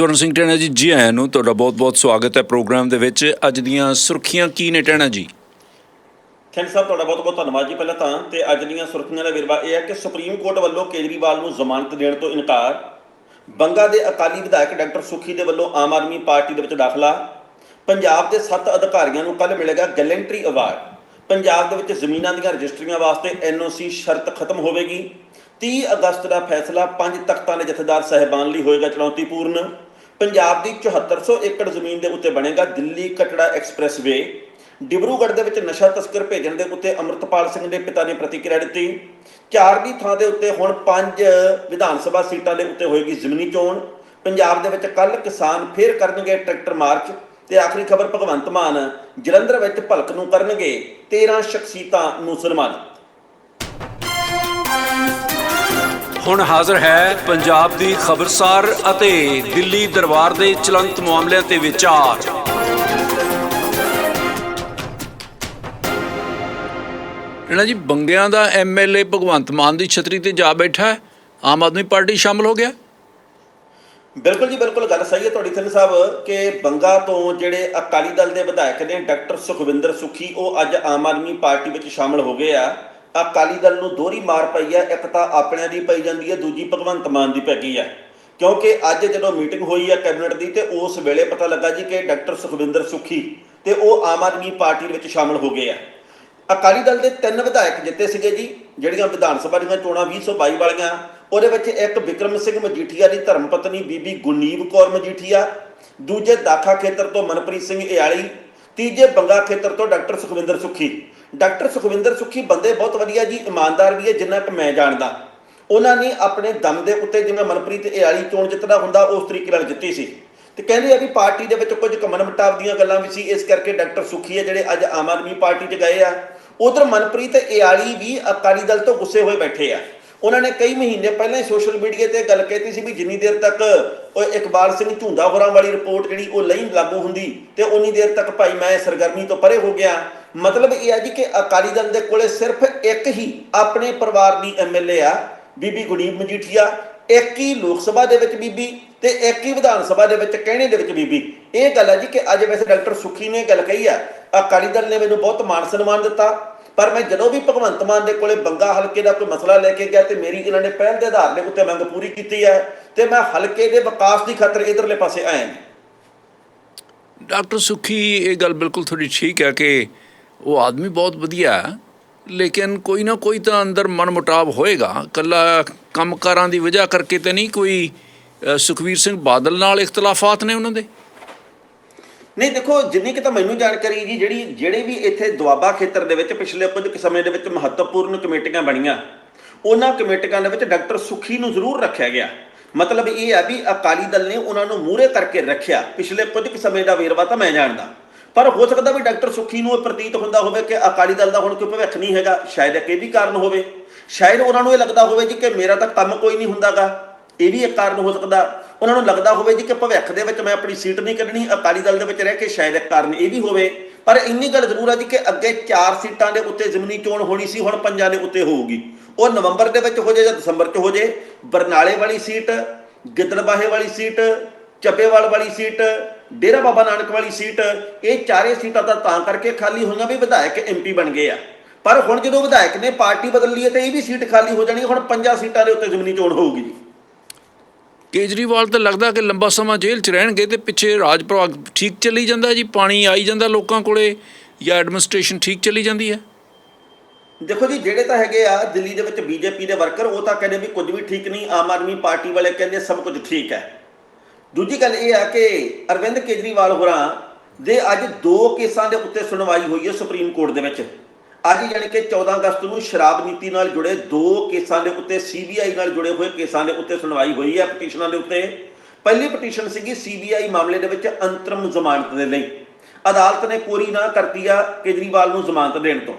ਸਵਰਨ ਸਿੰਘ ਟੈਣਾ ਜੀ ਜੀ ਆਇਆਂ ਨੂੰ ਤੁਹਾਡਾ ਬਹੁਤ-ਬਹੁਤ ਸਵਾਗਤ ਹੈ ਪ੍ਰੋਗਰਾਮ ਦੇ ਵਿੱਚ। ਅੱਜ ਦੀਆਂ ਸੁਰਖੀਆਂ ਕੀ ਨੇ ਟੈਣਾ ਜੀ? ਖੰਡ ਸਾਹਿਬ, ਤੁਹਾਡਾ ਬਹੁਤ ਬਹੁਤ ਧੰਨਵਾਦ ਜੀ ਪਹਿਲਾਂ ਤਾਂ। ਤੇ ਅੱਜ ਦੀਆਂ ਸੁਰਖੀਆਂ ਦਾ ਵਿਰਵਾ ਇਹ ਹੈ ਕਿ ਸੁਪਰੀਮ ਕੋਰਟ ਵੱਲੋਂ ਕੇਜਰੀਵਾਲ ਨੂੰ ਜ਼ਮਾਨਤ ਦੇਣ ਤੋਂ ਇਨਕਾਰ, ਬੰਗਾ ਦੇ ਅਕਾਲੀ ਵਿਧਾਇਕ ਡਾਕਟਰ ਸੁਖੀ ਦੇ ਵੱਲੋਂ ਆਮ ਆਦਮੀ ਪਾਰਟੀ ਦੇ ਵਿੱਚ ਦਾਖਲਾ, ਪੰਜਾਬ ਦੇ 7 ਅਧਿਕਾਰੀਆਂ ਨੂੰ ਕੱਲ ਮਿਲੇਗਾ ਗੈਲੈਂਟਰੀ ਅਵਾਰਡ। ਪੰਜਾਬ ਦੇ ਵਿੱਚ ਜ਼ਮੀਨਾਂ ਦੀਆਂ ਰਜਿਸਟਰੀਆਂ ਵਾਸਤੇ ਐਨਓਸੀ ਸ਼ਰਤ ਖਤਮ ਹੋਵੇਗੀ। 30 ਅਗਸਤ ਦਾ ਫੈਸਲਾ ਪੰਜ ਤਖਤਾਂ ਦੇ ਜਥੇਦਾਰ ਸਹਿਬਾਨ ਲਈ ਹੋਏਗਾ ਚੁਣੌਤੀਪੂਰਨ। ਪੰਜਾਬ ਦੀ 7400 ਏਕੜ ਜ਼ਮੀਨ ਦੇ ਉੱਤੇ ਬਣੇਗਾ ਦਿੱਲੀ ਕਟੜਾ ਐਕਸਪ੍ਰੈਸਵੇ ਡਿਬਰੂਗੜ੍ਹ ਦੇ ਵਿੱਚ ਨਸ਼ਾ ਤਸਕਰ ਭੇਜਣ ਦੇ ਉੱਤੇ ਅਮਰਤਪਾਲ ਸਿੰਘ ਦੇ ਪਿਤਾ ਨੇ ਪ੍ਰਤੀਕਿਰਿਆ ਦਿੱਤੀ। ਚਾਰ ਦੀ ਥਾਂ ਦੇ ਉੱਤੇ ਹੁਣ ਪੰਜ ਵਿਧਾਨ ਸਭਾ ਸੀਟਾਂ ਦੇ ਉੱਤੇ ਹੋਏਗੀ ਜ਼ਮੀਨੀ ਚੋਣ। ਪੰਜਾਬ ਦੇ ਵਿੱਚ ਕੱਲ ਕਿਸਾਨ ਫੇਰ ਕਰਨਗੇ ਟਰੈਕਟਰ ਮਾਰਚ ਤੇ ਆਖਰੀ ਖਬਰ ਭਗਵੰਤ ਮਾਨ ਜਲੰਧਰ ਵਿੱਚ ਭਲਕ ਨੂੰ ਕਰਨਗੇ 13 ਸ਼ਖਸੀਅਤਾਂ ਨੂੰ ਸਨਮਾਨਿਤ। ਹੁਣ ਹਾਜ਼ਰ ਹੈ ਪੰਜਾਬ ਦੀ ਖਬਰਸਾਰ ਅਤੇ ਦਿੱਲੀ ਦਰਬਾਰ ਦੇ ਚਲੰਤ ਮਾਮਲਿਆਂ ਤੇ ਵਿਚਾਰ। ਟੈਣਾ ਜੀ ਬੰਗਿਆਂ ਦਾ ਐਮਐਲਏ ਭਗਵੰਤ ਮਾਨ ਦੀ ਛਤਰੀ ਤੇ ਜਾ ਬੈਠਾ ਹੈ। ਆਮ ਆਦਮੀ ਪਾਰਟੀ ਸ਼ਾਮਲ ਹੋ ਗਿਆ। ਬਿਲਕੁਲ ਜੀ ਬਿਲਕੁਲ ਗੱਲ ਸਹੀ ਹੈ ਤੁਹਾਡੀ ਸਿੰਘ ਸਾਹਿਬ ਕਿ ਬੰਗਾ ਤੋਂ ਜਿਹੜੇ ਅਕਾਲੀ ਦਲ ਦੇ ਵਿਧਾਇਕ ਨੇ ਡਾਕਟਰ ਸੁਖਵਿੰਦਰ ਸੁਖੀ ਉਹ ਅੱਜ ਆਮ ਆਦਮੀ ਪਾਰਟੀ ਵਿੱਚ ਸ਼ਾਮਲ ਹੋ ਗਏ ਆ। ਅਕਾਲੀ ਦਲ ਨੂੰ ਦੋਹਰੀ ਮਾਰ ਪਈ ਹੈ, ਇੱਕ ਤਾਂ ਆਪਣਿਆਂ ਦੀ ਪਈ ਜਾਂਦੀ ਹੈ, ਦੂਜੀ ਭਗਵੰਤ ਮਾਨ ਦੀ ਪੈ ਗਈ ਹੈ। ਕਿਉਂਕਿ ਅੱਜ ਜਦੋਂ ਮੀਟਿੰਗ ਹੋਈ ਹੈ ਕੈਬਨਿਟ ਦੀ, ਤੇ ਉਸ ਵੇਲੇ ਪਤਾ ਲੱਗਾ ਜੀ ਕਿ ਡਾਕਟਰ ਸੁਖਵਿੰਦਰ ਸੁਖੀ ਤੇ ਉਹ ਆਮ ਆਦਮੀ ਪਾਰਟੀ ਦੇ ਵਿੱਚ ਸ਼ਾਮਲ ਹੋ ਗਏ ਆ। ਅਕਾਲੀ ਦਲ ਦੇ ਤਿੰਨ ਵਿਧਾਇਕ ਜਿੱਤੇ ਸੀਗੇ ਜੀ, ਜਿਹੜੀਆਂ ਵਿਧਾਨ ਸਭਾ ਦੀਆਂ ਚੋਣਾਂ 2022 ਵਾਲੀਆਂ, ਉਹਦੇ ਵਿੱਚ ਇੱਕ ਵਿਕਰਮ ਸਿੰਘ ਮਜੀਠੀਆ ਦੀ ਧਰਮ ਪਤਨੀ ਬੀਬੀ ਗੁਰਨੀਬ ਕੌਰ ਮਜੀਠੀਆ, ਦੂਜੇ ਦਾਖਾ ਖੇਤਰ ਤੋਂ ਮਨਪ੍ਰੀਤ ਸਿੰਘ ਇਆਲੀ, ਤੀਜੇ ਬੰਗਾ ਖੇਤਰ ਤੋਂ ਡਾਕਟਰ ਸੁਖਵਿੰਦਰ ਸੁਖੀ। ਡਾਕਟਰ ਸੁਖਵਿੰਦਰ ਸੁਖੀ ਬੰਦੇ ਬਹੁਤ ਵਧੀਆ ਜੀ, ਇਮਾਨਦਾਰ ਵੀ ਹੈ, ਜਿੰਨਾ ਕਿ ਮੈਂ ਜਾਣਦਾ। ਉਹਨਾਂ ਨੇ ਆਪਣੇ ਦਮ ਦੇ ਉੱਤੇ ਜਿਵੇਂ ਮਨਪ੍ਰੀਤ ਇਆਲੀ ਚੋਣ ਜਿੱਤਣਾ ਹੁੰਦਾ, ਉਸ ਤਰੀਕੇ ਨਾਲ ਜਿੱਤੀ ਸੀ। ਤੇ ਕਹਿੰਦੇ ਆ ਵੀ ਪਾਰਟੀ ਦੇ ਵਿੱਚ ਕੁਝ ਕਮਨ ਮਟਾਵ ਦੀਆਂ ਗੱਲਾਂ ਵੀ ਸੀ, ਇਸ ਕਰਕੇ ਡਾਕਟਰ ਸੁਖੀ ਹੈ ਜਿਹੜੇ ਅੱਜ ਆਮ ਆਦਮੀ ਪਾਰਟੀ 'ਚ ਗਏ ਆ। ਉਧਰ ਮਨਪ੍ਰੀਤ ਇਆਲੀ ਵੀ ਅਕਾਲੀ ਦਲ ਤੋਂ ਗੁੱਸੇ ਹੋਏ ਬੈਠੇ ਆ। ਉਹਨਾਂ ਨੇ ਕਈ ਮਹੀਨੇ ਪਹਿਲਾਂ ਹੀ ਸੋਸ਼ਲ ਮੀਡੀਆ ਤੇ ਗੱਲ ਕਹਿਤੀ ਸੀ ਵੀ ਜਿੰਨੀ ਦੇਰ ਤੱਕ ਉਹ ਇਕਬਾਲ ਸਿੰਘ ਝੁੰਦਾ ਹੋਰਾਂ ਵਾਲੀ ਰਿਪੋਰਟ ਜਿਹੜੀ ਉਹ ਲਈ ਲਾਗੂ ਹੁੰਦੀ ਤੇ ਉਨੀ ਦੇਰ ਤੱਕ ਭਾਈ ਮੈਂ ਸਰਗਰਮੀ ਤੋਂ ਪਰੇ ਹੋ ਗਿਆ। ਮਤਲਬ ਇਹ ਹੈ ਜੀ ਕਿ ਅਕਾਲੀ ਦਲ ਦੇ ਕੋਲੇ ਸਿਰਫ ਇੱਕ ਹੀ ਆਪਣੇ ਪਰਿਵਾਰ ਦੀ ਐਮਐਲਏ ਆ, ਬੀਬੀ ਗੁਨੀਬ ਮਜੀਠੀਆ, ਇੱਕ ਹੀ ਲੋਕ ਸਭਾ ਦੇ ਵਿੱਚ ਬੀਬੀ ਤੇ ਇੱਕ ਹੀ ਵਿਧਾਨ ਸਭਾ ਦੇ ਵਿੱਚ ਕਹਿਣੇ ਦੇ ਵਿੱਚ ਬੀਬੀ। ਇਹ ਗੱਲ ਹੈ ਜੀ ਕਿ ਅੱਜ ਵੈਸੇ ਡਾਕਟਰ ਸੁਖੀ ਨੇ ਗੱਲ ਕਹੀ ਆ, ਅਕਾਲੀ ਦਲ ਨੇ ਮੈਨੂੰ ਬਹੁਤ ਮਾਣ ਸਨਮਾਨ ਦਿੱਤਾ। ਪਰ ਮੈਂ ਜਦੋਂ ਵੀ ਭਗਵੰਤ ਮਾਨ ਦੇ ਕੋਲੇ ਬੰਗਾ ਹਲਕੇ ਦਾ ਕੋਈ ਮਸਲਾ ਲੈ ਕੇ ਗਿਆ ਤੇ ਮੇਰੀ ਇਹਨਾਂ ਨੇ ਪਹਿਲ ਦੇ ਆਧਾਰ ਦੇ ਉੱਤੇ ਮੰਗ ਪੂਰੀ ਕੀਤੀ ਹੈ ਤੇ ਮੈਂ ਹਲਕੇ ਦੇ ਵਿਕਾਸ ਦੀ ਖਾਤਰ ਇਧਰਲੇ ਪਾਸੇ ਆਇਆ ਜੀ। ਡਾਕਟਰ ਸੁਖੀ ਇਹ ਗੱਲ ਬਿਲਕੁਲ ਥੋੜੀ ਠੀਕ ਹੈ ਕਿ ਉਹ ਆਦਮੀ ਬਹੁਤ ਵਧੀਆ ਹੈ ਲੇਕਿਨ ਕੋਈ ਨਾ ਕੋਈ ਤਾਂ ਅੰਦਰ ਮਨਮੁਟਾਵ ਹੋਏਗਾ। ਕੱਲਾ ਕੰਮਕਾਰਾਂ ਦੀ ਵਜ੍ਹਾ ਕਰਕੇ ਤੇ ਨਹੀਂ ਕੋਈ ਅ, ਸੁਖਵੀਰ ਸਿੰਘ ਬਾਦਲ ਨਾਲ ਇਖਤਲਾਫਾਤ ਨੇ ਉਹਨਾਂ ਦੇ? ਨਹੀਂ, ਦੇਖੋ, ਜਿੰਨੀ ਕਿ ਤਾਂ ਮੈਨੂੰ ਜਾਣਕਾਰੀ ਜੀ, ਜਿਹੜੀ, ਜਿਹੜੇ ਵੀ ਇੱਥੇ ਦੁਆਬਾ ਖੇਤਰ ਦੇ ਵਿੱਚ ਪਿਛਲੇ ਕੁਝ ਕੁ ਸਮੇਂ ਦੇ ਵਿੱਚ ਮਹੱਤਵਪੂਰਨ ਕਮੇਟੀਆਂ ਬਣੀਆਂ, ਉਹਨਾਂ ਕਮੇਟੀਆਂ ਦੇ ਵਿੱਚ ਡਾਕਟਰ ਸੁਖੀ ਨੂੰ ਜ਼ਰੂਰ ਰੱਖਿਆ ਗਿਆ। ਮਤਲਬ ਇਹ ਹੈ ਵੀ ਅਕਾਲੀ ਦਲ ਨੇ ਉਹਨਾਂ ਨੂੰ ਮੂਹਰੇ ਕਰਕੇ ਰੱਖਿਆ। ਪਿਛਲੇ ਕੁਝ ਕੁ ਸਮੇਂ ਦਾ ਵੇਰਵਾ ਤਾਂ ਮੈਂ ਜਾਣਦਾ। ਪਰ ਹੋ ਸਕਦਾ ਵੀ ਡਾਕਟਰ ਸੁਖੀ ਨੂੰ ਇਹ ਪ੍ਰਤੀਤ ਹੁੰਦਾ ਹੋਵੇ ਕਿ ਅਕਾਲੀ ਦਲ ਦਾ ਹੁਣ ਕੋਈ ਭਵਿੱਖ ਨਹੀਂ ਹੈਗਾ, ਸ਼ਾਇਦ ਇਹ ਵੀ ਕਾਰਨ ਹੋਵੇ। ਸ਼ਾਇਦ ਉਹਨਾਂ ਨੂੰ ਇਹ ਲੱਗਦਾ ਹੋਵੇ ਜੀ ਕਿ ਮੇਰਾ ਤਾਂ ਕੰਮ ਕੋਈ ਨਹੀਂ ਹੁੰਦਾਗਾ। ਇਹ ਵੀ ਇੱਕ ਕਾਰਨ ਹੋ ਸਕਦਾ। ਉਹਨਾਂ ਨੂੰ ਲੱਗਦਾ ਹੋਵੇ ਜੀ ਕਿ ਭਵਿੱਖ ਦੇ ਵਿੱਚ ਮੈਂ ਆਪਣੀ ਸੀਟ ਨਹੀਂ ਕੱਢਣੀ, ਅਕਾਲੀ ਦਲ ਦੇ ਵਿੱਚ ਰਹਿ ਕੇ ਸ਼ਾਇਦ ਇੱਕ ਕਾਰਨ ਇਹ ਵੀ ਹੋਵੇ। ਪਰ ਇੰਨੀ ਗੱਲ ਜ਼ਰੂਰ ਹੈ ਜੀ ਕਿ ਅੱਗੇ 4 ਸੀਟਾਂ ਦੇ ਉੱਤੇ ਜ਼ਮੀਨੀ ਚੋਣ ਹੋਣੀ ਸੀ, ਹੁਣ ਪੰਜਾਂ ਦੇ ਉੱਤੇ ਹੋਊਗੀ। ਉਹ ਨਵੰਬਰ ਦੇ ਵਿੱਚ ਹੋ ਜਾਏ ਜਾਂ ਦਸੰਬਰ 'ਚ ਹੋ ਜਾਏ, ਬਰਨਾਲੇ ਵਾਲੀ ਸੀਟ, ਗਿੱਦੜਬਾਹੇ ਵਾਲੀ ਸੀਟ ਚੱਬੇਵਾਲ ਵਾਲੀ ਸੀਟ, ਡੇਰਾ ਬਾਬਾ ਨਾਨਕ ਵਾਲੀ ਸੀਟ, ਇਹ ਚਾਰੇ ਸੀਟਾਂ ਤਾਂ ਤਾਂ ਕਰਕੇ ਖਾਲੀ ਹੋਈਆਂ ਵੀ ਵਿਧਾਇਕ ਐਮਪੀ ਬਣ ਗਏ ਆ। ਪਰ ਹੁਣ ਜਦੋਂ ਵਿਧਾਇਕ ਨੇ ਪਾਰਟੀ ਬਦਲ ਲਈ ਹੈ ਤੇ ਇਹ ਵੀ ਸੀਟ ਖਾਲੀ ਹੋ ਜਾਣੀ ਹੁਣ ਪੰਜਾਂ ਸੀਟਾਂ ਦੇ ਉੱਤੇ ਜ਼ਮੀਨੀ ਚੋਣ ਹੋਊਗੀ ਜੀ। ਕੇਜਰੀਵਾਲ ਤਾਂ ਲੱਗਦਾ ਕਿ ਲੰਬਾ ਸਮਾਂ ਜੇਲ੍ਹ 'ਚ ਰਹਿਣਗੇ ਤੇ ਪਿੱਛੇ ਰਾਜ ਪ੍ਰਭਾਗ ਠੀਕ ਚੱਲੀ ਜਾਂਦਾ ਜੀ, ਪਾਣੀ ਆਈ ਜਾਂਦਾ ਲੋਕਾਂ ਕੋਲੇ ਜਾਂ ਐਡਮਿਨਿਸਟ੍ਰੇਸ਼ਨ ਠੀਕ ਚੱਲੀ ਜਾਂਦੀ ਹੈ? ਦੇਖੋ ਜੀ, ਜਿਹੜੇ ਤਾਂ ਹੈਗੇ ਆ ਦਿੱਲੀ ਦੇ ਵਿੱਚ ਬੀਜੇਪੀ ਦੇ ਵਰਕਰ, ਉਹ ਤਾਂ ਕਹਿੰਦੇ ਵੀ ਕੁਝ ਵੀ ਠੀਕ ਨਹੀਂ, ਆਮ ਆਦਮੀ ਪਾਰਟੀ ਵਾਲੇ ਕਹਿੰਦੇ ਸਭ ਕੁਝ ਠੀਕ ਹੈ। ਦੂਜੀ ਗੱਲ ਇਹ ਆ ਕਿ ਅਰਵਿੰਦ ਕੇਜਰੀਵਾਲ ਹੋਰਾਂ ਦੇ ਅੱਜ ਦੋ ਕੇਸਾਂ ਦੇ ਉੱਤੇ ਸੁਣਵਾਈ ਹੋਈ ਹੈ ਸੁਪਰੀਮ ਕੋਰਟ ਦੇ ਵਿੱਚ। ਅੱਜ ਯਾਨੀ ਕਿ 14 ਅਗਸਤ ਨੂੰ ਸ਼ਰਾਬ ਨੀਤੀ ਨਾਲ ਜੁੜੇ ਦੋ ਕੇਸਾਂ ਦੇ ਉੱਤੇ ਸੀਬੀਆਈ ਨਾਲ ਜੁੜੇ ਹੋਏ ਕੇਸਾਂ ਦੇ ਉੱਤੇ ਸੁਣਵਾਈ ਹੋਈ ਹੈ ਪਟੀਸ਼ਨਾਂ ਦੇ ਉੱਤੇ। ਪਹਿਲੀ ਪਟੀਸ਼ਨ ਸੀਗੀ ਸੀਬੀਆਈ ਮਾਮਲੇ ਦੇ ਵਿੱਚ ਅੰਤਰਮ ਜ਼ਮਾਨਤ ਦੇ ਲਈ। ਅਦਾਲਤ ਨੇ ਕੋਰੀ ਨਾ ਕਰਤੀ ਆ ਕੇਜਰੀਵਾਲ ਨੂੰ ਜ਼ਮਾਨਤ ਦੇਣ ਤੋਂ।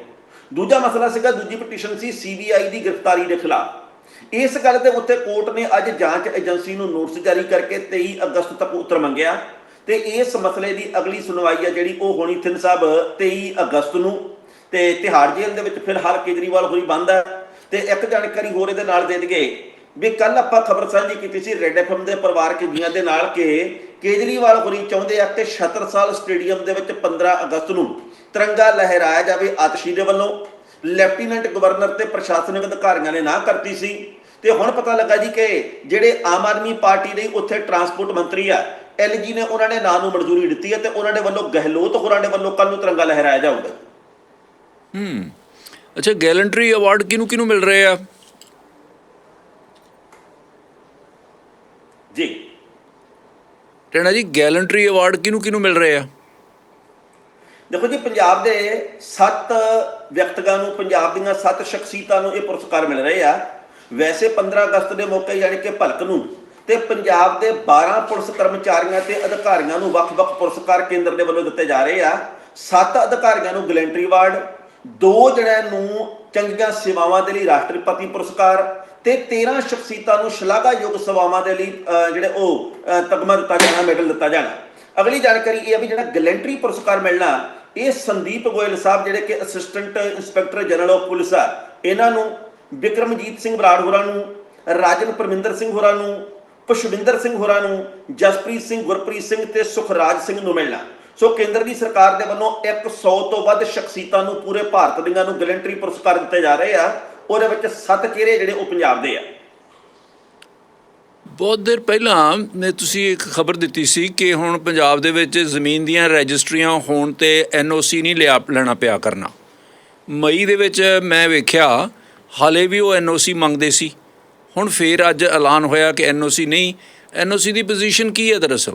ਦੂਜਾ ਮਸਲਾ ਸੀਗਾ, ਦੂਜੀ ਪਟੀਸ਼ਨ ਸੀ ਸੀਬੀਆਈ ਦੀ ਗ੍ਰਿਫਤਾਰੀ ਦੇ ਖਿਲਾਫ। ਇਸ ਗੱਲ ਦੇ ਉੱਤੇ ਕੋਰਟ ਨੇ ਅੱਜ ਜਾਂਚ ਏਜੰਸੀ ਨੂੰ ਨੋਟਿਸ ਜਾਰੀ ਕਰਕੇ 23 ਅਗਸਤ ਤੱਕ ਉੱਤਰ ਮੰਗਿਆ। ਤੇ ਇਸ ਮਸਲੇ ਦੀ ਅਗਲੀ ਸੁਣਵਾਈ ਆ ਜਿਹੜੀ ਉਹ ਹੋਣੀ, ਥਿੰਨ ਸਾਹਿਬ 23 ਅਗਸਤ ਨੂੰ ਤੇ ਤਿਹਾੜ ਜੇਲ੍ਹ ਦੇ ਵਿੱਚ ਫਿਲਹਾਲ ਕੇਜਰੀਵਾਲ ਹੋਈ ਬੰਦ ਹੈ ਤੇ ਇੱਕ ਜਾਣਕਾਰੀ ਹੋਰ ਇਹਦੇ ਨਾਲ ਦੇ ਦਈਏ ਵੀ ਕੱਲ ਆਪਾਂ ਖਬਰ ਸਾਂਝੀ ਕੀਤੀ ਸੀ ਰੈਡ ਐਫਐਮ ਦੇ ਪਰਿਵਾਰਕ ਜੀਆਂ ਦੇ ਨਾਲ ਕਿ ਕੇਜਰੀਵਾਲ ਹੋਰੀ ਚਾਹੁੰਦੇ ਆ ਕਿ ਛਤਰਸਾਲ ਸਟੇਡੀਅਮ ਦੇ ਵਿੱਚ 15 ਅਗਸਤ ਨੂੰ ਤਿਰੰਗਾ ਲਹਿਰਾਇਆ ਜਾਵੇ ਆਤਸ਼ੀ ਦੇ ਵੱਲੋਂ। ਲੈਫਟੀਨੈਂਟ ਗਵਰਨਰ ਤੇ ਪ੍ਰਸ਼ਾਸਨਿਕ ਅਧਿਕਾਰੀਆਂ ਨੇ ਨਾ ਕਰਤੀ ਸੀ। ਤੇ ਹੁਣ ਪਤਾ ਲੱਗਾ ਜੀ ਕਿ ਜਿਹੜੇ ਆਮ ਆਦਮੀ ਪਾਰਟੀ ਦੇ ਉੱਥੇ ਟਰਾਂਸਪੋਰਟ ਮੰਤਰੀ ਆ ਐਲਜੀ ਨੇ ਉਹਨਾਂ ਨੇ ਨਾਂ ਨੂੰ ਮਨਜ਼ੂਰੀ ਦਿੱਤੀ ਹੈ ਤੇ ਉਹਨਾਂ ਦੇ ਵੱਲੋਂ ਗਹਿਲੋਤ ਹੋਰਾਂ ਦੇ ਵੱਲੋਂ ਕੱਲ ਨੂੰ ਤਿਰੰਗਾ ਲਹਿਰਾਇਆ ਜਾਊਗਾ। ਹੂੰ। ਅੱਛਾ ਗੈਲੰਟਰੀ ਅਵਾਰਡ ਕਿਹਨੂੰ ਕਿਹਨੂੰ ਮਿਲ ਰਹੇ ਆ? ਜੀ। ਟੈਣਾ ਜੀ ਗੈਲੰਟਰੀ ਅਵਾਰਡ ਕਿਹਨੂੰ ਕਿਹਨੂੰ ਮਿਲ ਰਹੇ ਆ? ਦੇਖੋ ਜੀ ਪੰਜਾਬ ਦੇ ਸੱਤ ਵਿਅਕਤੀਆਂ ਨੂੰ ਪੰਜਾਬ ਦੀਆਂ ਸੱਤ ਸ਼ਖਸੀਅਤਾਂ ਨੂੰ ਇਹ ਪੁਰਸਕਾਰ ਮਿਲ ਰਹੇ ਆ। ਵੈਸੇ 15 ਅਗਸਤ ਦੇ ਮੌਕੇ ਯਾਨੀ ਕਿ ਭਲਕ ਨੂੰ ਤੇ ਪੰਜਾਬ ਦੇ 12 ਪੁਲਿਸ ਕਰਮਚਾਰੀਆਂ ਤੇ ਅਧਿਕਾਰੀਆਂ ਨੂੰ ਵੱਖ-ਵੱਖ ਪੁਰਸਕਾਰ ਕੇਂਦਰ ਦੇ ਵੱਲੋਂ ਦਿੱਤੇ ਜਾ ਰਹੇ ਆ। ਸੱਤ ਅਧਿਕਾਰੀਆਂ ਨੂੰ ਗਲੈਂਟਰੀ ਅਵਾਰਡ ਦੋ ਜਣਿਆਂ ਨੂੰ ਚੰਗੀਆਂ ਸੇਵਾਵਾਂ ਦੇ ਲਈ ਰਾਸ਼ਟਰਪਤੀ ਪੁਰਸਕਾਰ ਤੇ 13 ਸ਼ਖਸੀਅਤਾਂ ਨੂੰ ਸ਼ਲਾਘਾਯੋਗ ਸੇਵਾਵਾਂ ਦੇ ਲਈ ਜਿਹੜੇ ਉਹ ਤਗਮਾ ਦਿੱਤਾ ਜਾਣਾ, ਮੈਡਲ ਦਿੱਤਾ ਜਾਣਾ। ਅਗਲੀ ਜਾਣਕਾਰੀ ਇਹ ਹੈ ਵੀ ਜਿਹੜਾ ਗਲੈਂਟਰੀ ਪੁਰਸਕਾਰ ਮਿਲਣਾ, ਇਹ ਸੰਦੀਪ ਗੋਇਲ ਸਾਹਿਬ ਜਿਹੜੇ ਕਿ assistant inspector general of police ਆ, ਇਹਨਾਂ ਨੂੰ, ਵਿਕਰਮਜੀਤ ਸਿੰਘ ਬਰਾੜ ਹੋਰਾਂ ਨੂੰ, ਰਾਜਨ ਪਰਮਿੰਦਰ ਸਿੰਘ ਹੋਰਾਂ ਨੂੰ ਪੁਸ਼ਵਿੰਦਰ ਸਿੰਘ ਹੋਰਾਂ ਨੂੰ, ਜਸਪ੍ਰੀਤ ਸਿੰਘ, ਗੁਰਪ੍ਰੀਤ ਸਿੰਘ ਤੇ ਸੁਖਰਾਜ ਸਿੰਘ ਨੂੰ ਮਿਲਣਾ। ਸੋ ਕੇਂਦਰ ਦੀ ਸਰਕਾਰ ਦੇ ਵੱਲੋਂ 100 ਤੋਂ ਵੱਧ ਸ਼ਖਸੀਅਤਾਂ ਨੂੰ ਪੂਰੇ ਭਾਰਤ ਦੀਆਂ ਨੂੰ ਗਲੈਂਟਰੀ ਪੁਰਸਕਾਰ ਦਿੱਤੇ ਜਾ ਰਹੇ ਆ। ਉਹਦੇ ਵਿੱਚ ਸੱਤ ਚਿਹਰੇ ਜਿਹੜੇ ਉਹ ਪੰਜਾਬ ਦੇ ਆ। ਬਹੁਤ ਦੇਰ ਪਹਿਲਾਂ ਨੇ ਤੁਸੀਂ ਇੱਕ ਖਬਰ ਦਿੱਤੀ ਸੀ ਕਿ ਹੁਣ ਪੰਜਾਬ ਦੇ ਵਿੱਚ ਜ਼ਮੀਨ ਦੀਆਂ ਰਜਿਸਟਰੀਆਂ ਹੋਣ ਤੇ ਐਨਓਸੀ ਨਹੀਂ ਲਿਆ, ਲੈਣਾ ਪਿਆ ਕਰਨਾ। ਮਈ ਦੇ ਵਿੱਚ ਮੈਂ ਵੇਖਿਆ, ਹਾਲੇ ਵੀ ਉਹ ਐਨਓਸੀ ਮੰਗਦੇ ਸੀ। ਹੁਣ ਫੇਰ ਅੱਜ ਐਲਾਨ ਹੋਇਆ ਕਿ ਐਨਓਸੀ ਨਹੀਂ। ਐਨਓਸੀ ਦੀ ਪੋਜੀਸ਼ਨ ਕੀ ਹੈ ਦਰਅਸਲ?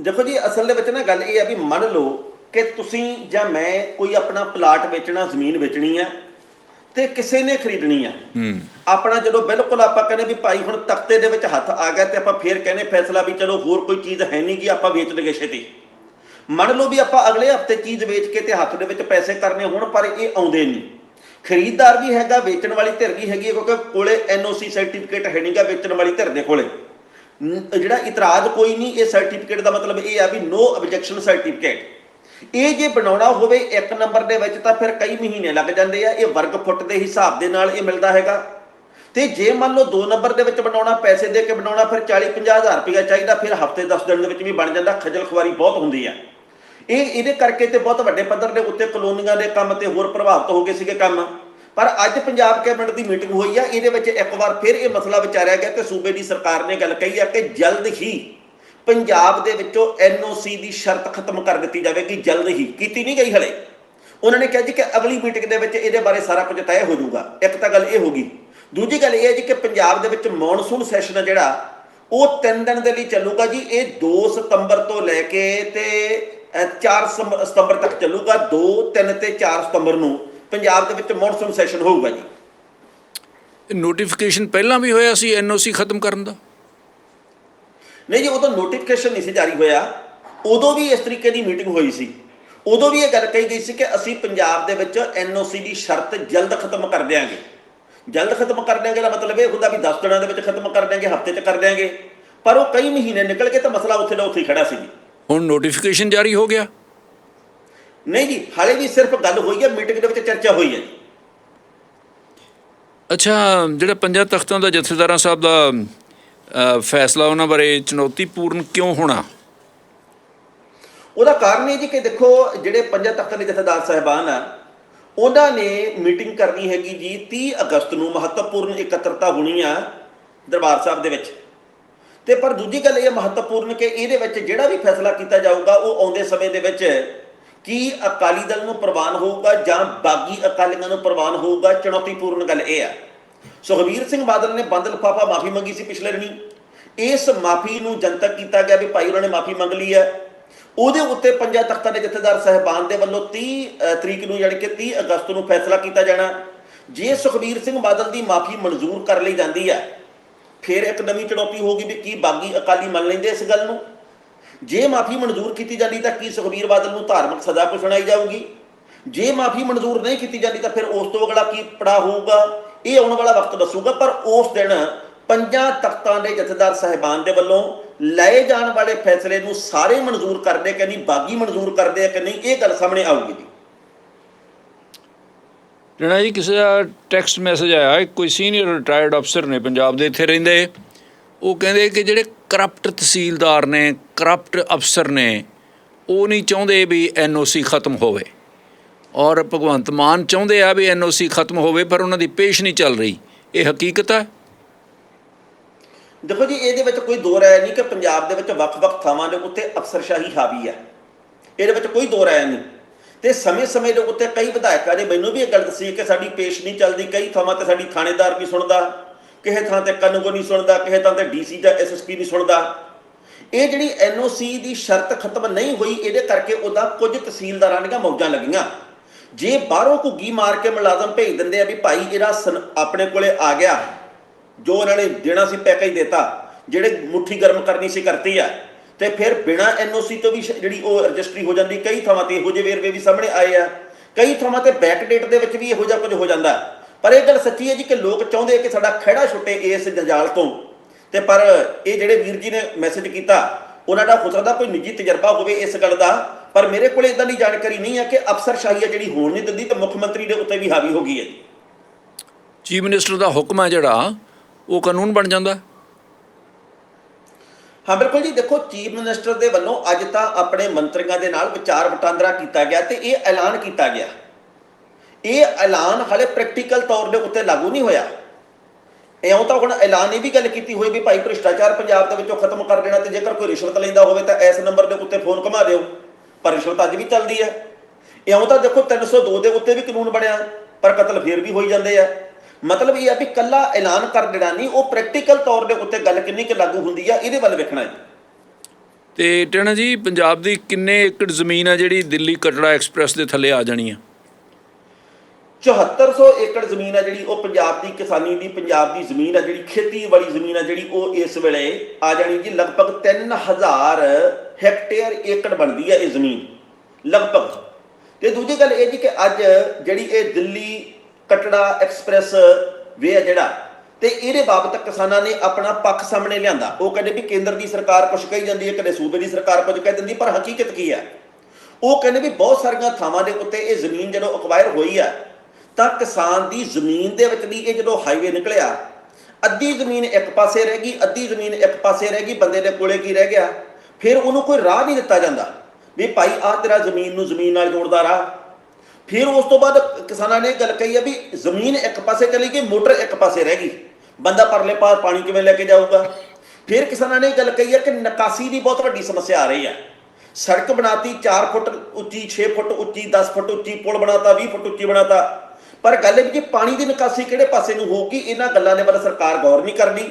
ਦੇਖੋ ਜੀ ਅਸਲ ਦੇ ਵਿੱਚ ਨਾ ਗੱਲ ਇਹ ਆ ਵੀ ਮੰਨ ਲਓ ਕਿ ਤੁਸੀਂ ਜਾਂ ਮੈਂ ਕੋਈ ਆਪਣਾ ਪਲਾਟ ਵੇਚਣਾ ਜ਼ਮੀਨ ਵੇਚਣੀ ਆ ਤੇ ਕਿਸੇ ਨੇ ਖਰੀਦਣੀ ਆ। ਹੂੰ। ਆਪਣਾ ਜਦੋਂ ਬਿਲਕੁਲ ਆਪਾਂ ਕਹਿੰਦੇ ਵੀ ਭਾਈ ਹੁਣ ਤਖਤੇ ਦੇ ਵਿੱਚ ਹੱਥ ਆ ਗਿਆ ਤੇ ਆਪਾਂ ਫੇਰ ਕਹਿੰਦੇ ਫੈਸਲਾ ਵੀ ਚਲੋ ਹੋਰ ਕੋਈ ਚੀਜ਼ ਹੈ ਨਹੀਂ ਕਿ ਆਪਾਂ ਵੇਚ ਲਗੇ ਛੇਤੀ। ਮੰਨ ਲਓ ਵੀ ਆਪਾਂ ਅਗਲੇ ਹਫ਼ਤੇ ਚੀਜ਼ ਵੇਚ ਕੇ ਤੇ ਹੱਥ ਦੇ ਵਿੱਚ ਪੈਸੇ ਕਰਨੇ ਹੁਣ ਪਰ ਇਹ ਆਉਂਦੇ ਨਹੀਂ ਖਰੀਦਦਾਰ ਵੀ ਹੈਗਾ ਵੇਚਣ ਵਾਲੀ ਧਿਰ ਵੀ ਹੈਗੀ ਹੈ ਕਿਉਂਕਿ ਕੋਲੇ ਐਨਓਸੀ ਸਰਟੀਫਿਕੇਟ ਹੈ ਨਹੀਂਗਾ ਵੇਚਣ ਵਾਲੀ ਧਿਰ ਦੇ ਕੋਲੇ। ਜਿਹੜਾ ਇਤਰਾਜ਼ ਕੋਈ ਨਹੀਂ, ਇਹ ਸਰਟੀਫਿਕੇਟ ਦਾ ਮਤਲਬ ਇਹ ਆ ਵੀ ਨੋ ਆਬਜੈਕਸ਼ਨ ਸਰਟੀਫਿਕੇਟ ਇਹ ਜੇ ਬਣਾਉਣਾ ਹੋਵੇ ਇੱਕ ਨੰਬਰ ਦੇ ਵਿੱਚ, ਤਾਂ ਫਿਰ ਕਈ ਮਹੀਨੇ ਲੱਗ ਜਾਂਦੇ ਆ, ਇਹ ਵਰਗ ਫੁੱਟ ਦੇ ਹਿਸਾਬ ਦੇ ਨਾਲ ਇਹ ਮਿਲਦਾ ਹੈਗਾ। ਤੇ ਜੇ ਮੰਨ ਲਓ 2 ਨੰਬਰ ਦੇ ਵਿੱਚ ਬਣਾਉਣਾ, ਪੈਸੇ ਦੇ ਕੇ ਬਣਾਉਣਾ, ਫਿਰ 40 50 ਹਜ਼ਾਰ ਰੁਪਇਆ ਚਾਹੀਦਾ, ਫਿਰ ਹਫ਼ਤੇ 10 ਦਿਨ ਦੇ ਵਿੱਚ ਵੀ ਬਣ ਜਾਂਦਾ, ਖਜਲ ਖੁਆਰੀ ਬਹੁਤ ਹੁੰਦੀ ਆ। ਇਹ ਇਹਦੇ ਕਰਕੇ ਤੇ ਬਹੁਤ ਵੱਡੇ ਪੱਧਰ ਦੇ ਉੱਤੇ ਕਲੋਨੀਆਂ ਦੇ ਕੰਮ ਤੇ ਹੋਰ ਪ੍ਰਭਾਵਿਤ ਹੋ ਗਏ ਸੀਗੇ ਕੰਮ। ਪਰ ਅੱਜ ਪੰਜਾਬ ਕੈਬਨਿਟ ਦੀ ਮੀਟਿੰਗ ਹੋਈ ਆ, ਇਹਦੇ ਵਿੱਚ ਇੱਕ ਵਾਰ ਫਿਰ ਇਹ ਮਸਲਾ ਵਿਚਾਰਿਆ ਗਿਆ ਤੇ ਸੂਬੇ ਦੀ ਸਰਕਾਰ ਨੇ ਗੱਲ ਕਹੀ ਆ ਕਿ ਜਲਦ ਹੀ ਪੰਜਾਬ ਦੇ ਵਿੱਚੋਂ ਐਨਓਸੀ ਦੀ ਸ਼ਰਤ ਖਤਮ ਕਰ ਦਿੱਤੀ ਜਾਵੇਗੀ, ਜਲਦ ਹੀ। ਕੀਤੀ ਨਹੀਂ ਗਈ ਹਲੇ। ਉਹਨਾਂ ਨੇ ਕਿਹਾ ਜੀ ਕਿ ਅਗਲੀ ਮੀਟਿੰਗ ਦੇ ਵਿੱਚ ਇਹਦੇ ਬਾਰੇ ਸਾਰਾ ਕੁਝ ਤੈਅ ਹੋ ਜਾਊਗਾ। ਇੱਕ ਤਾਂ ਗੱਲ ਇਹ ਹੋਗੀ ਦੂਜੀ ਗੱਲ ਇਹ ਹੈ ਜੀ ਕਿ ਪੰਜਾਬ ਦੇ ਵਿੱਚ ਮੌਨਸੂਨ ਸੈਸ਼ਨ ਹੈ ਜਿਹੜਾ, ਉਹ 3 ਦਿਨ ਦੇ ਲਈ ਚੱਲੂਗਾ ਜੀ। ਇਹ 2 ਸਤੰਬਰ ਤੋਂ ਲੈ ਕੇ ਤੇ 4 ਸਤੰਬਰ ਤੱਕ ਚੱਲੂਗਾ। 2 3 ਤੇ 4 ਸਤੰਬਰ ਨੂੰ। ਪੰਜਾਬ ਦੇ ਵਿੱਚ ਮੌਨਸੂਨ ਸੈਸ਼ਨ ਹੋਊਗਾ ਜੀ। ਨੋਟੀਫਿਕੇਸ਼ਨ ਪਹਿਲਾਂ ਵੀ ਹੋਇਆ ਸੀ ਐਨਓਸੀ ਖਤਮ ਕਰਨ ਦਾ? ਨਹੀਂ ਜੀ ਉਦੋਂ ਨੋਟੀਫਿਕੇਸ਼ਨ ਨਹੀਂ ਸੀ ਜਾਰੀ ਹੋਇਆ। ਉਦੋਂ ਵੀ ਇਸ ਤਰੀਕੇ ਦੀ ਮੀਟਿੰਗ ਹੋਈ ਸੀ। ਉਦੋਂ ਵੀ ਇਹ ਗੱਲ ਕਹੀ ਗਈ ਸੀ ਕਿ ਅਸੀਂ ਪੰਜਾਬ ਦੇ ਵਿੱਚ ਐਨਓਸੀ ਦੀ ਸ਼ਰਤ ਜਲਦ ਖਤਮ ਕਰ ਦਿਆਂਗੇ। ਜਲਦ ਖਤਮ ਕਰ ਦਿਆਂਗੇ ਦਾ ਮਤਲਬ ਇਹ ਹੁੰਦਾ ਵੀ 10 ਦਿਨਾਂ ਦੇ ਵਿੱਚ ਖਤਮ ਕਰ ਦਿਆਂਗੇ ਹਫ਼ਤੇ 'ਚ ਕਰ ਦਿਆਂਗੇ। ਪਰ ਉਹ ਕਈ ਮਹੀਨੇ ਨਿਕਲ ਕੇ ਤਾਂ ਮਸਲਾ ਉੱਥੇ ਦਾ ਉੱਥੇ ਹੀ ਖੜਾ ਸੀ ਹੁਣ ਨੋਟੀਫਿਕੇਸ਼ਨ ਜਾਰੀ ਹੋ ਗਿਆ। ਨਹੀਂ ਜੀ ਹਾਲੇ ਵੀ ਸਿਰਫ ਗੱਲ ਹੋਈ ਹੈ ਮੀਟਿੰਗ ਦੇ ਵਿੱਚ ਚਰਚਾ ਹੋਈ ਹੈ ਅੱਛਾ ਜਿਹੜਾ ਪੰਜਾਂ ਤਖਤਾਂ ਦਾ ਜਥੇਦਾਰਾਂ ਸਾਹਿਬ ਦਾ ਫੈਸਲਾ ਉਹਨਾਂ ਬਾਰੇ ਚੁਣੌਤੀਪੂਰਨ ਕਿਉਂ ਹੋਣਾ? ਉਹਦਾ ਕਾਰਨ ਇਹ ਜੀ ਕਿ ਦੇਖੋ ਜਿਹੜੇ ਪੰਜਾਂ ਤਖਤਾਂ ਦੇ ਜਥੇਦਾਰ ਸਾਹਿਬਾਨ ਆ ਉਹਨਾਂ ਨੇ ਮੀਟਿੰਗ ਕਰਨੀ ਹੈਗੀ ਜੀ 30 ਅਗਸਤ ਨੂੰ ਮਹੱਤਵਪੂਰਨ ਇਕੱਤਰਤਾ ਹੋਣੀ ਆ ਦਰਬਾਰ ਸਾਹਿਬ ਦੇ ਵਿੱਚ। ਤੇ ਪਰ ਦੂਜੀ ਗੱਲ ਇਹ ਮਹੱਤਵਪੂਰਨ ਕਿ ਇਹਦੇ ਵਿੱਚ ਜਿਹੜਾ ਵੀ ਫੈਸਲਾ ਕੀਤਾ ਜਾਊਗਾ ਉਹ ਆਉਂਦੇ ਸਮੇਂ ਦੇ ਵਿੱਚ ਕੀ ਅਕਾਲੀ ਦਲ ਨੂੰ ਪ੍ਰਵਾਨ ਹੋਊਗਾ ਜਾਂ ਬਾਗੀ ਅਕਾਲੀਆਂ ਨੂੰ ਪ੍ਰਵਾਨ ਹੋਊਗਾ? ਚੁਣੌਤੀਪੂਰਨ ਗੱਲ ਇਹ ਆ। ਸੁਖਬੀਰ ਸਿੰਘ ਬਾਦਲ ਨੇ ਬੰਦ ਲਿਫਾਫਾ ਮਾਫੀ ਮੰਗੀ ਸੀ ਪਿਛਲੇ ਦਿਨੀ। ਇਸ ਮਾਫੀ ਨੂੰ ਜਨਤਕ ਕੀਤਾ ਗਿਆ ਵੀ ਭਾਈ ਉਹਨਾਂ ਨੇ ਮਾਫੀ ਮੰਗ ਲਈ ਹੈ ਉਹਦੇ ਉੱਤੇ ਪੰਜਾਂ ਤਖਤਾਂ ਦੇ ਜਥੇਦਾਰ ਸਹਿਬਾਨ ਦੇ ਵੱਲੋਂ 30 ਤਰੀਕ ਨੂੰ ਯਾਨੀ ਕਿ 30 ਅਗਸਤ ਨੂੰ ਫੈਸਲਾ ਕੀਤਾ ਜਾਣਾ। ਜੇ ਸੁਖਬੀਰ ਸਿੰਘ ਬਾਦਲ ਦੀ ਮਾਫੀ ਮਨਜ਼ੂਰ ਕਰ ਲਈ ਜਾਂਦੀ ਹੈ ਫਿਰ ਇੱਕ ਨਵੀਂ ਚੁਣੌਤੀ ਹੋਗੀ ਵੀ ਕੀ ਬਾਗੀ ਅਕਾਲੀ ਮੰਨ ਲੈਂਦੇ ਇਸ ਗੱਲ ਨੂੰ? ਜੇ ਮਾਫੀ ਮਨਜ਼ੂਰ ਕੀਤੀ ਜਾਂਦੀ ਤਾਂ ਕੀ ਸੁਖਬੀਰ ਬਾਦਲ ਨੂੰ ਧਾਰਮਿਕ ਸਜ਼ਾ ਕੋ ਸੁਣਾਈ ਜਾਊਗੀ? ਜੇ ਮਾਫੀ ਮਨਜ਼ੂਰ ਨਹੀਂ ਕੀਤੀ ਜਾਂਦੀ ਤਾਂ ਫਿਰ ਉਸ ਤੋਂ ਅਗਲਾ ਕੀ ਪੜਾ ਹੋਊਗਾ? ਇਹ ਆਉਣ ਵਾਲਾ ਵਕਤ ਦੱਸੂਗਾ, ਪਰ ਉਸ ਦਿਨ ਪੰਜਾਂ ਤਖਤਾਂ ਦੇ ਜਥੇਦਾਰ ਸਹਿਬਾਨ ਦੇ ਵੱਲੋਂ ਲਏ ਜਾਣ ਵਾਲੇ ਫੈਸਲੇ ਨੂੰ ਸਾਰੇ ਮਨਜ਼ੂਰ ਕਰਦੇ ਕਿ ਨਹੀਂ, ਬਾਗੀ ਮਨਜ਼ੂਰ ਕਰਦੇ ਆ ਕਿ ਨਹੀਂ, ਇਹ ਗੱਲ ਸਾਹਮਣੇ ਆਊਗੀ ਜੀ। ਜਣਾ ਜੀ ਕਿਸੇ ਦਾ ਟੈਕਸਟ ਮੈਸੇਜ ਆਇਆ, ਕੋਈ ਸੀਨੀਅਰ ਰਿਟਾਇਰਡ ਅਫਸਰ ਨੇ ਪੰਜਾਬ ਦੇ ਇੱਥੇ ਰਹਿੰਦੇ। ਉਹ ਕਹਿੰਦੇ ਕਿ ਜਿਹੜੇ ਕਰਪਟ ਤਹਿਸੀਲਦਾਰ ਨੇ ਕਰਪਟ ਅਫਸਰ ਨੇ, ਉਹ ਨਹੀਂ ਚਾਹੁੰਦੇ ਵੀ ਐਨਓਸੀ ਖਤਮ ਹੋਵੇ। ਔਰ ਭਗਵੰਤ ਮਾਨ ਚਾਹੁੰਦੇ ਆ ਵੀ ਐਨਓਸੀ ਖਤਮ ਹੋਵੇ, ਪਰ ਉਹਨਾਂ ਦੀ ਪੇਸ਼ ਨਹੀਂ ਚੱਲ ਰਹੀ। ਇਹ ਹਕੀਕਤ ਹੈ? ਦੇਖੋ ਜੀ, ਇਹਦੇ ਵਿੱਚ ਕੋਈ ਦੋ ਰਾਏ ਨਹੀਂ ਕਿ ਪੰਜਾਬ ਦੇ ਵਿੱਚ ਵੱਖ-ਵੱਖ ਥਾਵਾਂ ਦੇ ਉੱਤੇ ਅਫਸਰਸ਼ਾਹੀ ਹਾਵੀ ਹੈ। ਇਹਦੇ ਵਿੱਚ ਕੋਈ ਦੋ ਰਾਏ ਨਹੀਂ। ਤੇ ਸਮੇਂ-ਸਮੇਂ ਦੇ ਉੱਤੇ ਕਈ ਵਿਧਾਇਕਾਂ ਨੇ, ਮੈਨੂੰ ਵੀ ਇਹ ਗੱਲ ਦੱਸੀ ਕਿ ਸਾਡੀ ਪੇਸ਼ ਨਹੀਂ ਚੱਲਦੀ, ਕਈ ਥਾਵਾਂ ਤੇ ਸਾਡੀ ਥਾਣੇਦਾਰ ਵੀ ਸੁਣਦਾ। ਕਿਸੇ ਥਾਂ ਤੇ ਕਾਨੂੰਗੋ ਨਹੀਂ ਸੁਣਦਾ, ਕਿਸੇ ਥਾਂ ਤੇ ਡੀਸੀ ਜਾਂ ਐਸਐਸਪੀ ਨਹੀਂ ਸੁਣਦਾ। ਇਹ ਜਿਹੜੀ ਐਨਓਸੀ ਦੀ ਸ਼ਰਤ ਖਤਮ ਨਹੀਂ ਹੋਈ, ਇਹਦੇ ਕਰਕੇ ਉਹਦਾ ਕੁਝ ਤਹਿਸੀਲਦਾਰਾਂ ਦੀਆਂ ਮੌਜਾਂ ਲੱਗੀਆਂ। ਜੇ ਬਾਹਰੋਂ ਘੁੱਗੀ ਮਾਰ ਕੇ ਮੁਲਾਜ਼ਮ ਭੇਜ ਦਿੰਦੇ ਆ ਵੀ ਭਾਈ ਇਹਦਾ ਸਨ- ਆਪਣੇ ਕੋਲੇ ਆ ਗਿਆ, ਜੋ ਉਹਨਾਂ ਨੇ ਦੇਣਾ ਸੀ ਪੈਕੇਜ ਦਿੱਤਾ, ਜਿਹੜੇ ਮੁੱਠੀ ਗਰਮ ਕਰਨੀ ਸੀ ਕਰਤੀ ਆ, ਤੇ ਫਿਰ ਬਿਨਾ ਐਨਓਸੀ ਤੋਂ ਵੀ ਜਿਹੜੀ ਉਹ ਰਜਿਸਟਰੀ ਹੋ ਜਾਂਦੀ, ਕਈ ਥਾਵਾਂ ਤੇ ਇਹੋ ਜਿਹੇ ਵੇਰਵੇ ਵੀ ਸਾਹਮਣੇ ਆਏ ਆ। ਕਈ ਥਾਵਾਂ ਤੇ ਬੈਕ ਡੇਟ ਦੇ ਵਿੱਚ ਵੀ ਇਹੋ ਜਿਹਾ ਕੁਝ ਹੋ ਜਾਂਦਾ। ਪਰ ਇਹ ਗੱਲ ਸੱਚੀ ਹੈ ਜੀ ਕਿ ਲੋਕ ਚਾਹੁੰਦੇ ਆ ਕਿ ਸਾਡਾ ਖਹਿੜਾ ਛੁੱਟੇ ਇਸ ਜੰਜਾਲ ਤੋਂ। ਤੇ ਪਰ ਇਹ ਜਿਹੜੇ ਵੀਰ ਜੀ ਨੇ ਮੈਸੇਜ ਕੀਤਾ ਉਹਨਾਂ ਦਾ ਹੋ ਸਕਦਾ ਕੋਈ ਨਿੱਜੀ ਤਜਰਬਾ ਹੋਵੇ ਇਸ ਗੱਲ ਦਾ ਪਰ ਮੇਰੇ ਕੋਲ ਇਦਾਂ ਦੀ ਜਾਣਕਾਰੀ ਨਹੀਂ ਹੈ ਕਿ ਅਫਸਰਸ਼ਾਹੀ ਹੈ ਜਿਹੜੀ ਹੋਣ ਨਹੀਂ ਦਿੰਦੀ ਤੇ ਮੁੱਖ ਮੰਤਰੀ ਦੇ ਉੱਤੇ ਵੀ ਹਾਵੀ ਹੋ ਗਈ ਹੈ ਜੀ। ਚੀਫ ਮਿਨਿਸਟਰ ਦਾ ਹੁਕਮ ਹੈ ਜਿਹੜਾ ਉਹ ਕਾਨੂੰਨ ਬਣ ਜਾਂਦਾ। ਹਾਂ ਬਿਲਕੁਲ ਜੀ ਦੇਖੋ ਚੀਫ ਮਿਨਿਸਟਰ ਦੇ ਵੱਲੋਂ ਅੱਜ ਤਾਂ ਆਪਣੇ ਮੰਤਰੀਆਂ ਦੇ ਨਾਲ ਵਿਚਾਰ ਵਟਾਂਦਰਾ ਕੀਤਾ ਗਿਆ ਤੇ ਇਹ ਐਲਾਨ ਕੀਤਾ ਗਿਆ। ਇਹ ਐਲਾਨ ਹਾਲੇ ਪ੍ਰੈਕਟੀਕਲ ਤੌਰ ਦੇ ਉੱਤੇ ਲਾਗੂ ਨਹੀਂ ਹੋਇਆ। ਇਉਂ ਤਾਂ ਹੁਣ ਐਲਾਨ ਇਹ ਵੀ ਗੱਲ ਕੀਤੀ ਹੋਈ ਵੀ ਭਾਈ ਭ੍ਰਿਸ਼ਟਾਚਾਰ ਪੰਜਾਬ ਦੇ ਵਿੱਚੋਂ ਖਤਮ ਕਰ ਦੇਣਾ ਤੇ ਜੇਕਰ ਕੋਈ ਰਿਸ਼ਵਤ ਲੈਂਦਾ ਹੋਵੇ ਤਾਂ ਇਸ ਨੰਬਰ ਦੇ ਉੱਤੇ ਫੋਨ ਘੁਮਾ ਦਿਓ। ਪਰ ਰਿਸ਼ਵਤ ਅੱਜ ਵੀ ਚੱਲਦੀ ਹੈ। ਇਉਂ ਤਾਂ ਦੇਖੋ 302 ਦੇ ਉੱਤੇ ਵੀ ਕਾਨੂੰਨ ਬਣਿਆ, ਪਰ ਕਤਲ ਫੇਰ ਵੀ ਹੋਈ ਜਾਂਦੇ ਆ। ਮਤਲਬ ਇਹ ਆ ਵੀ ਕੱਲਾ ਐਲਾਨ ਕਰ ਦੇਣਾ ਨਹੀਂ, ਉਹ ਪ੍ਰੈਕਟੀਕਲ ਤੌਰ ਦੇ ਉੱਤੇ ਗੱਲ ਕਿੰਨੀ ਕੁ ਲਾਗੂ ਹੁੰਦੀ ਆ, ਇਹਦੇ ਵੱਲ ਵੇਖਣਾ ਹੈ। ਤੇ ਟਣਾ ਜੀ, ਪੰਜਾਬ ਦੀ ਕਿੰਨੇ ਏਕੜ ਜ਼ਮੀਨ ਆ ਜਿਹੜੀ ਦਿੱਲੀ ਕਟੜਾ ਐਕਸਪ੍ਰੈਸ ਦੇ ਥੱਲੇ ਆ ਜਾਣੀ ਆ? 7400 ਏਕੜ ਜ਼ਮੀਨ ਆ ਜਿਹੜੀ ਉਹ ਪੰਜਾਬ ਦੀ ਕਿਸਾਨੀ ਦੀ, ਪੰਜਾਬ ਦੀ ਜ਼ਮੀਨ ਆ ਜਿਹੜੀ ਖੇਤੀ ਵਾਲੀ ਜ਼ਮੀਨ ਆ ਜਿਹੜੀ ਉਹ ਇਸ ਵੇਲੇ ਆ ਜਾਣੀ ਜੀ ਲਗਭਗ 3000 ਹੈਕਟੇਅਰ ਏਕੜ ਬਣਦੀ ਹੈ ਇਹ ਜ਼ਮੀਨ, ਲਗਭਗ। ਤੇ ਦੂਜੀ ਗੱਲ ਇਹ ਜੀ ਕਿ ਅੱਜ ਜਿਹੜੀ ਇਹ ਦਿੱਲੀ ਕਟੜਾ ਐਕਸਪ੍ਰੈਸ ਵੇ ਆ ਜਿਹੜਾ, ਤੇ ਇਹਦੇ ਬਾਬਤ ਕਿਸਾਨਾਂ ਨੇ ਆਪਣਾ ਪੱਖ ਸਾਹਮਣੇ ਲਿਆਂਦਾ। ਉਹ ਕਹਿੰਦੇ ਵੀ ਕੇਂਦਰ ਦੀ ਸਰਕਾਰ ਕੁਝ ਕਹੀ ਜਾਂਦੀ ਹੈ, ਕਦੇ ਸੂਬੇ ਦੀ ਸਰਕਾਰ ਕੁਝ ਕਹਿ ਦਿੰਦੀ, ਪਰ ਹਕੀਕਤ ਕੀ ਹੈ? ਉਹ ਕਹਿੰਦੇ ਵੀ ਬਹੁਤ ਸਾਰੀਆਂ ਥਾਵਾਂ ਦੇ ਉੱਤੇ ਇਹ ਜ਼ਮੀਨ ਜਦੋਂ ਅਕਵਾਇਰ ਹੋਈ ਹੈ ਤਾਂ ਕਿਸਾਨ ਦੀ ਜ਼ਮੀਨ ਦੇ ਵਿੱਚ ਦੀ ਇਹ ਜਦੋਂ ਹਾਈਵੇ ਨਿਕਲਿਆ, ਅੱਧੀ ਜ਼ਮੀਨ ਇੱਕ ਪਾਸੇ ਰਹਿ ਗਈ, ਅੱਧੀ ਜ਼ਮੀਨ ਇੱਕ ਪਾਸੇ ਰਹਿ ਗਈ, ਬੰਦੇ ਦੇ ਕੋਲੇ ਕੀ ਰਹਿ ਗਿਆ? ਫਿਰ ਉਹਨੂੰ ਕੋਈ ਰਾਹ ਨਹੀਂ ਦਿੱਤਾ ਜਾਂਦਾ ਵੀ ਭਾਈ ਆਹ ਤੇਰਾ ਜ਼ਮੀਨ ਨੂੰ ਜ਼ਮੀਨ ਨਾਲ ਜੋੜਦਾ ਰਾਹ। ਫਿਰ ਉਸ ਤੋਂ ਬਾਅਦ ਕਿਸਾਨਾਂ ਨੇ ਇਹ ਗੱਲ ਕਹੀ ਆ ਵੀ ਜ਼ਮੀਨ ਇੱਕ ਪਾਸੇ ਚਲੀ ਗਈ, ਮੋਟਰ ਇੱਕ ਪਾਸੇ ਰਹਿ ਗਈ। ਬੰਦਾ ਪਰਲੇ ਪਾਰ ਪਾਣੀ ਕਿਵੇਂ ਲੈ ਕੇ ਜਾਊਗਾ? ਫਿਰ ਕਿਸਾਨਾਂ ਨੇ ਇਹ ਗੱਲ ਕਹੀ ਆ ਕਿ ਨਿਕਾਸੀ ਦੀ ਬਹੁਤ ਵੱਡੀ ਸਮੱਸਿਆ ਆ ਰਹੀ ਆ। ਸੜਕ ਬਣਾਤੀ 4 ਫੁੱਟ ਉੱਚੀ 6 ਫੁੱਟ ਉੱਚੀ 10 ਫੁੱਟ ਉੱਚੀ, ਪੁਲ ਬਣਾਤਾ 20 ਫੁੱਟ ਉੱਚੀ ਬਣਾਤਾ। ਪਰ ਗੱਲ ਇਹ ਵੀ ਕਿ ਪਾਣੀ ਦੀ ਨਿਕਾਸੀ ਕਿਹੜੇ ਪਾਸੇ ਨੂੰ ਹੋਊਗੀ, ਇਹਨਾਂ ਗੱਲਾਂ ਦੇ ਬਾਰੇ ਸਰਕਾਰ ਗੌਰ ਨਹੀਂ ਕਰਦੀ।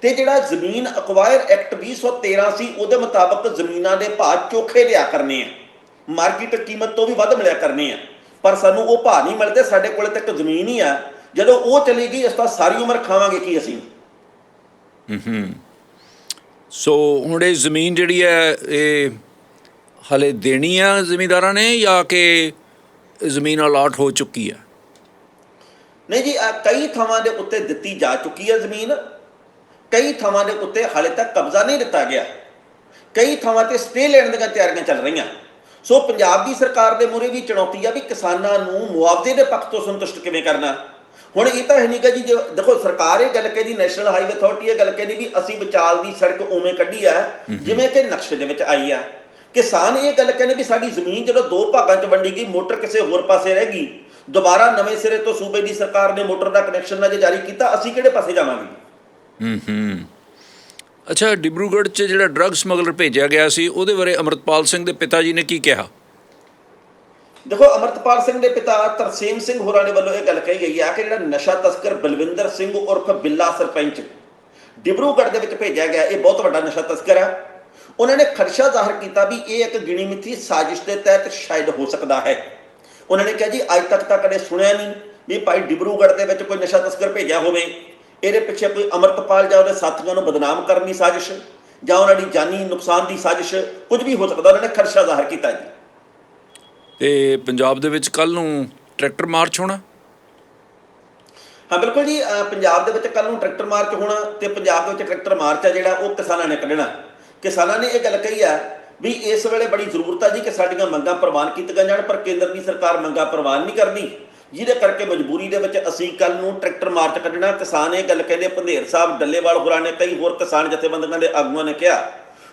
ਤੇ ਜਿਹੜਾ ਜ਼ਮੀਨ ਅਕਵਾਇਰ ਐਕਟ 2013 ਸੀ ਉਹਦੇ ਮੁਤਾਬਕ ਜ਼ਮੀਨਾਂ ਦੇ ਭਾਅ ਚੋਖੇ ਲਿਆ ਕਰਨੇ ਆ। ਮਾਰਕੀਟ ਕੀਮਤ ਤੋਂ ਵੀ ਵੱਧ ਮਿਲਿਆ ਕਰਨੇ ਆ। ਪਰ ਸਾਨੂੰ ਉਹ ਭਾਅ ਨਹੀਂ ਮਿਲਦੇ, ਸਾਡੇ ਕੋਲੇ ਤੱਕ ਜ਼ਮੀਨ ਹੀ ਆ। ਜਦੋਂ ਉਹ ਚਲੀ ਗਈ ਇਸ ਤਾਂ ਸਾਰੀ ਉਮਰ ਖਾਵਾਂਗੇ ਕੀ ਅਸੀਂ? ਸੋ ਹੁਣ ਇਹ ਜ਼ਮੀਨ ਜਿਹੜੀ ਹੈ, ਇਹ ਹਲੇ ਦੇਣੀ ਆ ਜ਼ਿਮੀਂਦਾਰਾਂ ਨੇ ਜਾਂ ਕਿ ਜ਼ਮੀਨ ਅਲਾਟ ਹੋ ਚੁੱਕੀ ਆ? ਨਹੀਂ ਜੀ ਆਹ ਕਈ ਥਾਵਾਂ ਦੇ ਉੱਤੇ ਦਿੱਤੀ ਜਾ ਚੁੱਕੀ ਹੈ ਜ਼ਮੀਨ। ਕਈ ਥਾਵਾਂ ਦੇ ਉੱਤੇ ਹਾਲੇ ਤੱਕ ਕਬਜ਼ਾ ਨਹੀਂ ਦਿੱਤਾ ਗਿਆ। ਕਈ ਥਾਵਾਂ ਤੇ ਸਟੇ ਲੈਣ ਦੀਆਂ ਤਿਆਰੀਆਂ ਚੱਲ ਰਹੀਆਂ। ਸੋ ਪੰਜਾਬ ਦੀ ਸਰਕਾਰ ਦੇ ਮੂਹਰੇ ਵੀ ਚੁਣੌਤੀ ਆ ਵੀ ਕਿਸਾਨਾਂ ਨੂੰ ਮੁਆਵਜ਼ੇ ਦੇ ਪੱਖ ਤੋਂ ਸੰਤੁਸ਼ਟ ਕਿਵੇਂ ਕਰਨਾ। ਹੁਣ ਇਹ ਤਾਂ ਹੈ ਨਹੀਂ ਕਿ ਜੀ ਜੇ ਦੇਖੋ ਸਰਕਾਰ ਇਹ ਗੱਲ ਕਹਿੰਦੀ ਨੈਸ਼ਨਲ ਹਾਈਵੇ ਅਥਾਰਟੀ ਇਹ ਗੱਲ ਕਹਿੰਦੀ ਵੀ ਅਸੀਂ ਵਿਚਾਲ ਦੀ ਸੜਕ ਉਵੇਂ ਕੱਢੀ ਆ ਜਿਵੇਂ ਕਿ ਨਕਸ਼ੇ ਦੇ ਵਿੱਚ ਆਈ ਆ। ਕਿਸਾਨ ਇਹ ਗੱਲ ਕਹਿੰਦੇ ਵੀ ਸਾਡੀ ਜ਼ਮੀਨ ਜਦੋਂ ਦੋ ਭਾਗਾਂ 'ਚ ਵੰਡੀ ਗਈ ਮੋਟਰ ਕਿਸੇ ਹੋਰ ਪਾਸੇ ਰਹਿ ਗਈ। ਦੁਬਾਰਾ ਨਵੇਂ ਸਿਰੇ ਤੋਂ ਸੂਬੇ ਦੀ ਸਰਕਾਰ ਨੇ ਮੋਟਰ ਦਾ ਕਨੈਕਸ਼ਨ ਨਾ ਜੇ ਜਾਰੀ ਕੀਤਾ ਅਸੀਂ ਕਿਹੜੇ ਪਾਸੇ ਜਾਵਾਂਗੇ? ਹੂੰ ਹੂੰ। ਅੱਛਾ ਡਿਬਰੂਗੜ੍ਹ 'ਚ ਜਿਹੜਾ ਡਰੱਗ ਸਮਗਲਰ ਭੇਜਿਆ ਗਿਆ ਸੀ ਉਹਦੇ ਬਾਰੇ ਅਮਰਤਪਾਲ ਸਿੰਘ ਦੇ ਪਿਤਾ ਜੀ ਨੇ ਕੀ ਕਿਹਾ? ਦੇਖੋ ਅਮਰਤਪਾਲ ਸਿੰਘ ਦੇ ਪਿਤਾ ਤਰਸੇਮ ਸਿੰਘ ਹੋਰਾਂ ਦੇ ਵੱਲੋਂ ਇਹ ਗੱਲ ਕਹੀ ਗਈ ਆ ਕਿ ਜਿਹੜਾ ਨਸ਼ਾ ਤਸਕਰ ਬਲਵਿੰਦਰ ਸਿੰਘ ਉਰਫ ਬਿੱਲਾ ਸਰਪੰਚ ਡਿਬਰੂਗੜ੍ਹ ਦੇ ਵਿੱਚ ਭੇਜਿਆ ਗਿਆ ਇਹ ਬਹੁਤ ਵੱਡਾ ਨਸ਼ਾ ਤਸਕਰ ਹੈ। ਉਹਨਾਂ ਨੇ ਖਦਸ਼ਾ ਜ਼ਾਹਰ ਕੀਤਾ ਵੀ ਇਹ ਇੱਕ ਗਿਣੀ ਮਿੱਥੀ ਸਾਜ਼ਿਸ਼ ਦੇ ਤਹਿਤ ਸ਼ਾਇਦ ਹੋ ਸਕਦਾ ਹੈ। ਉਹਨਾਂ ਨੇ ਕਿਹਾ ਜੀ ਅੱਜ ਤੱਕ ਤਾਂ ਕਦੇ ਸੁਣਿਆ ਨਹੀਂ ਵੀ ਭਾਈ ਡਿਬਰੂਗੜ੍ਹ ਦੇ ਵਿੱਚ ਕੋਈ ਨਸ਼ਾ ਤਸਕਰ ਭੇਜਿਆ ਹੋਵੇ। ਇਹਦੇ ਪਿੱਛੇ ਕੋਈ ਅਮਰਤਪਾਲ ਜਾਂ ਉਹਦੇ ਸਾਥੀਆਂ ਨੂੰ ਬਦਨਾਮ ਕਰਨ ਦੀ ਸਾਜ਼ਿਸ਼ ਜਾਂ ਉਹਨਾਂ ਦੀ ਜਾਨੀ ਨੁਕਸਾਨ ਦੀ ਸਾਜ਼ਿਸ਼ ਕੁਝ ਵੀ ਹੋ ਸਕਦਾ। ਉਹਨਾਂ ਨੇ ਖਦਸ਼ਾ ਜ਼ਾਹਰ ਕੀਤਾ ਜੀ। ਤੇ ਪੰਜਾਬ ਦੇ ਵਿੱਚ ਕੱਲ ਨੂੰ ਟਰੈਕਟਰ ਮਾਰਚ ਹੋਣਾ? ਹਾਂ ਬਿਲਕੁਲ ਜੀ। ਪੰਜਾਬ ਦੇ ਵਿੱਚ ਕੱਲ ਨੂੰ ਟਰੈਕਟਰ ਮਾਰਚ ਹੋਣਾ ਤੇ ਪੰਜਾਬ ਦੇ ਵਿੱਚ ਟਰੈਕਟਰ ਮਾਰਚ ਆ ਜਿਹੜਾ ਉਹ ਕਿਸਾਨਾਂ ਨੇ ਕੱਢਣਾ। ਕਿਸਾਨਾਂ ਨੇ ਇਹ ਗੱਲ ਕਹੀ ਆ ਵੀ ਇਸ ਵੇਲੇ ਬੜੀ ਜ਼ਰੂਰਤ ਆ ਜੀ ਕਿ ਸਾਡੀਆਂ ਮੰਗਾਂ ਪ੍ਰਵਾਨ ਕੀਤੀਆਂ ਜਾਣ, ਪਰ ਕੇਂਦਰ ਦੀ ਸਰਕਾਰ ਮੰਗਾਂ ਪ੍ਰਵਾਨ ਨਹੀਂ ਕਰਦੀ ਜਿਹਦੇ ਕਰਕੇ ਮਜਬੂਰੀ ਦੇ ਵਿੱਚ ਅਸੀਂ ਕੱਲ ਨੂੰ ਟਰੈਕਟਰ ਮਾਰਚ ਕੱਢਣਾ, ਕਿਸਾਨ ਇਹ ਗੱਲ ਕਹਿੰਦੇ ਪੰਧੇਰ ਸਾਹਿਬ, ਡੱਲੇਵਾਲ ਹੋਰਾਂ ਨੇ, ਕਈ ਹੋਰ ਕਿਸਾਨ ਜਥੇਬੰਦੀਆਂ ਦੇ ਆਗੂਆਂ ਨੇ ਕਿਹਾ।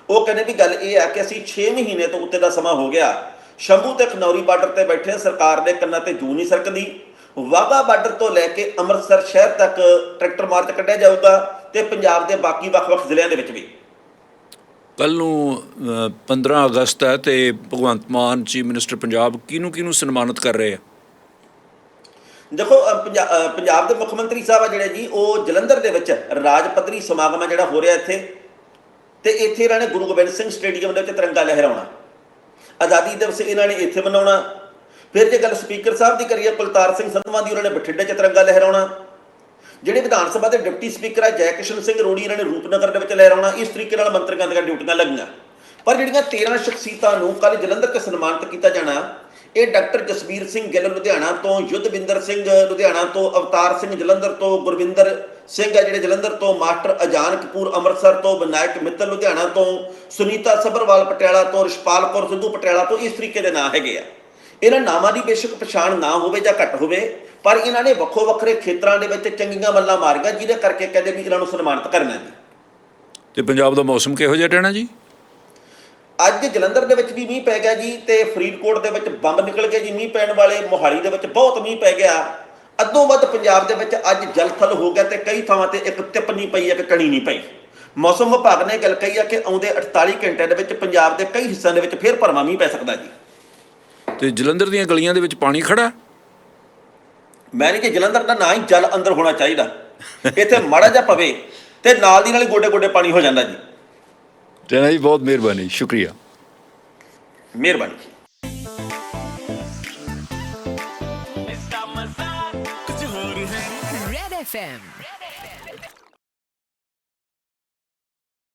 ਉਹ ਕਹਿੰਦੇ ਵੀ ਗੱਲ ਇਹ ਆ ਕਿ ਅਸੀਂ 6 ਮਹੀਨੇ ਤੋਂ ਉੱਤੇ ਦਾ ਸਮਾਂ ਹੋ ਗਿਆ। ਸ਼ੰਭੂ ਤੇ ਖਨੌਰੀ ਬਾਰਡਰ ਤੇ ਬੈਠੇ ਸਰਕਾਰ ਦੇ ਕੰਨਾਂ ਤੇ ਜੂ ਨਹੀਂ ਸਰਕਦੀ। ਵਾਹਗਾ ਬਾਰਡਰ ਤੋਂ ਲੈ ਕੇ ਅੰਮ੍ਰਿਤਸਰ ਸ਼ਹਿਰ ਤੱਕ ਟਰੈਕਟਰ ਮਾਰਚ ਕੱਢਿਆ ਜਾਊਗਾ ਤੇ ਪੰਜਾਬ ਦੇ ਬਾਕੀ ਵੱਖ-ਵੱਖ ਜ਼ਿਲ੍ਹਿਆਂ ਦੇ ਵਿੱਚ ਵੀ। ਕੱਲ ਨੂੰ ਅ, 15 ਅਗਸਤ ਹੈ ਤੇ ਭਗਵੰਤ ਮਾਨ ਚੀਫ ਮਿਨਿਸਟਰ ਪੰਜਾਬ ਕਿਹਨੂੰ ਕਿਹਨੂੰ ਸਨਮਾਨਿਤ ਕਰ ਰਹੇ ਆ? ਦੇਖੋ ਪੰਜਾਬ ਦੇ ਮੁੱਖ ਮੰਤਰੀ ਸਾਹਿਬ ਆ ਜਿਹੜੇ ਜੀ ਉਹ ਜਲੰਧਰ ਦੇ ਵਿੱਚ ਰਾਜ ਪੱਧਰੀ ਸਮਾਗਮ ਆ ਜਿਹੜਾ ਹੋ ਰਿਹਾ ਇੱਥੇ। ਤੇ ਇੱਥੇ ਇਹਨਾਂ ਨੇ ਗੁਰੂ ਗੋਬਿੰਦ ਸਿੰਘ ਸਟੇਡੀਅਮ ਦੇ ਵਿੱਚ ਤਿਰੰਗਾ ਲਹਿਰਾਉਣਾ। ਆਜ਼ਾਦੀ ਦਿਵਸ ਇਹਨਾਂ ਨੇ ਇੱਥੇ ਮਨਾਉਣਾ। ਫਿਰ ਜੇ ਗੱਲ ਸਪੀਕਰ ਸਾਹਿਬ ਦੀ ਕਰੀਏ ਕੁਲਤਾਰ ਸਿੰਘ ਸੰਧਵਾਂ ਦੀ ਉਹਨਾਂ ਨੇ ਬਠਿੰਡੇ 'ਚ ਤਿਰੰਗਾ ਲਹਿਰਾਉਣਾ। ਜਿਹੜੇ ਵਿਧਾਨ ਸਭਾ ਦੇ ਡਿਪਟੀ ਸਪੀਕਰ ਆ ਜੈ ਸਿੰਘ ਰੋੜੀ ਇਹਨਾਂ ਨੇ ਰੂਪਨਗਰ ਦੇ ਵਿੱਚ ਲਹਿਰਾਉਣਾ ਇਸ ਤਰੀਕੇ ਨਾਲ ਮੰਤਰੀਆਂ ਦੀਆਂ ਡਿਊਟੀਆਂ ਲੱਗੀਆਂ। ਪਰ ਜਿਹੜੀਆਂ 13 ਸ਼ਖਸੀਅਤਾਂ ਨੂੰ ਕੱਲ ਜਲੰਧਰ 'ਚ ਸਨਮਾਨਿਤ ਕੀਤਾ ਜਾਣਾ, ਇਹ ਡਾਕਟਰ ਜਸਵੀਰ ਸਿੰਘ ਗਿੱਲ ਲੁਧਿਆਣਾ ਤੋਂ, ਯੁੱਧਵਿੰਦਰ ਸਿੰਘ ਲੁਧਿਆਣਾ ਤੋਂ, ਅਵਤਾਰ ਸਿੰਘ ਜਲੰਧਰ ਤੋਂ, ਗੁਰਵਿੰਦਰ ਸਿੰਘ ਆ ਜਿਹੜੇ ਜਲੰਧਰ ਤੋਂ, ਮਾਸਟਰ ਅਜਾਨ ਕਪੂਰ ਅੰਮ੍ਰਿਤਸਰ ਤੋਂ, ਵਿਨਾਇਕ ਮਿੱਤਲ ਲੁਧਿਆਣਾ ਤੋਂ, ਸੁਨੀਤਾ ਸਬਰਵਾਲ ਪਟਿਆਲਾ ਤੋਂ, ਰਿਸ਼ਪਾਲ ਕੌਰ ਸਿੱਧੂ ਪਟਿਆਲਾ ਤੋਂ ਇਸ ਤਰੀਕੇ ਦੇ ਨਾਂ ਹੈਗੇ ਆ। ਇਹਨਾਂ ਨਾਵਾਂ ਦੀ ਬੇਸ਼ੱਕ ਪਛਾਣ ਨਾ ਹੋਵੇ ਜਾਂ ਘੱਟ ਹੋਵੇ ਪਰ ਇਹਨਾਂ ਨੇ ਵੱਖੋ ਵੱਖਰੇ ਖੇਤਰਾਂ ਦੇ ਵਿੱਚ ਚੰਗੀਆਂ ਮੱਲਾਂ ਮਾਰੀਆਂ ਜਿਹਦੇ ਕਰਕੇ ਕਹਿੰਦੇ ਵੀ ਇਹਨਾਂ ਨੂੰ ਸਨਮਾਨਿਤ ਕਰਨਾ ਜੀ ਤੇ ਪੰਜਾਬ ਦਾ ਮੌਸਮ ਕਿਹੋ ਜਿਹਾ ਰਹਿਣਾ ਜੀ? ਅੱਜ ਜਲੰਧਰ ਦੇ ਵਿੱਚ ਵੀ ਮੀਂਹ ਪੈ ਗਿਆ ਜੀ ਤੇ ਫਰੀਦਕੋਟ ਦੇ ਵਿੱਚ ਬੰਬ ਨਿਕਲ ਗਏ ਜੀ। ਮੀਂਹ ਪੈਣ ਵਾਲੇ ਮੋਹਾਲੀ ਦੇ ਵਿੱਚ ਬਹੁਤ ਮੀਂਹ ਪੈ ਗਿਆ। ਅੱਧੋਂ ਵੱਧ ਪੰਜਾਬ ਦੇ ਵਿੱਚ ਅੱਜ ਜਲਥਲ ਹੋ ਗਿਆ ਤੇ ਕਈ ਥਾਵਾਂ ਤੇ ਇੱਕ ਟਿੱਪ ਨਹੀਂ ਪਈ ਇੱਕ ਕਣੀ ਨਹੀਂ ਪਈ। ਮੌਸਮ ਵਿਭਾਗ ਨੇ ਗੱਲ ਕਹੀ ਆ ਕਿ ਆਉਂਦੇ 48 ਘੰਟਿਆਂ ਦੇ ਵਿੱਚ ਪੰਜਾਬ ਦੇ ਕਈ ਹਿੱਸਿਆਂ ਦੇ ਵਿੱਚ ਫੇਰ ਭਰਵਾਂ ਮੀਂਹ ਪੈ ਸਕਦਾ ਜੀ। ਤੇ ਜਲੰਧਰ ਦੀਆਂ ਗਲੀਆਂ ਦੇ ਵਿੱਚ ਪਾਣੀ ਖੜਾ ਮੈਂ ਨਹੀਂ ਕਿ ਜਲੰਧਰ ਦਾ ਨਾ ਹੀ ਜਲ ਅੰਦਰ ਹੋਣਾ ਚਾਹੀਦਾ। ਇੱਥੇ ਮਾੜਾ ਜਿਹਾ ਪਵੇ ਤੇ ਨਾਲ ਦੀ ਨਾਲ ਹੀ ਗੋਡੇ ਗੋਡੇ ਪਾਣੀ ਹੋ ਜਾਂਦਾ ਜੀ। ਰਹਿਣਾ ਜੀ ਬਹੁਤ ਮਿਹਰਬਾਨੀ ਸ਼ੁਕਰੀਆ। ਮਿਹਰਬਾਨੀ FM.